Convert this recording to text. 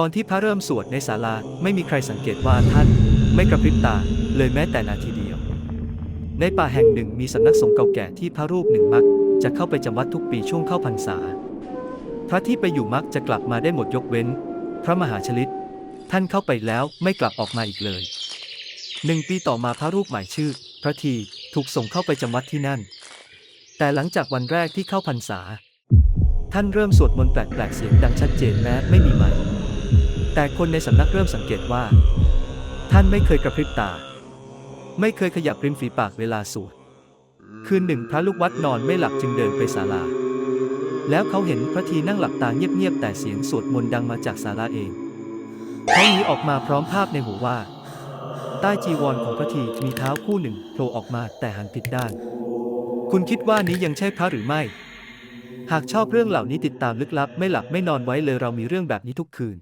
ตอนที่พระเริ่มสวดในศาลาไม่มีใครสังเกตว่าท่านไม่กระพริบตาเลยแม้แต่นาทีเดียว ในป่าแห่งหนึ่งมีสำนักสงฆ์เก่าแก่ที่พระรูปหนึ่งมัก จะเข้าไปจำวัดทุกปีช่วงเข้าพรรษา พระที่ไปอยู่มักจะกลับมาได้หมดยกเว้น พระมหาชลิต ท่านเข้าไปแล้วไม่กลับออกมาอีกเลยหนึ่งปีต่อมาพระรูปใหม่ชื่อ พระทีถูกส่งเข้าไปจำวัดที่นั่น แต่หลังจากวันแรกที่เข้าพรรษา ท่านเริ่มสวดมนต์แปลกๆเสียงดังชัดเจนแม้ไม่มีไมค์ แต่คนในสำนักเริ่มสังเกตว่า ท่านไม่เคยกระพริบตา ไม่เคยขยับริมฝีปากเวลาสวดคืนหนึ่งพระลูกวัดนอนไม่หลับจึงเดินไปศาลา แล้วเขาเห็นพระทีนั่งหลับตาเงียบๆแต่เสียงสวดมนต์ดังมาจากศาลาเองเขาหนีออกมาพร้อมภาพในหูว่า ใต้จีวรของพระทีมีเท้าคู่หนึ่งโผล่ออกมาแต่หันผิดด้าน คุณคิดว่านี้ยังใช่พระหรือไม่ หากชอบเรื่องเหล่านี้ติดตามลึกลับ ไม่หลับไม่นอนไว้เลยเรามีเรื่องแบบนี้ทุกคืน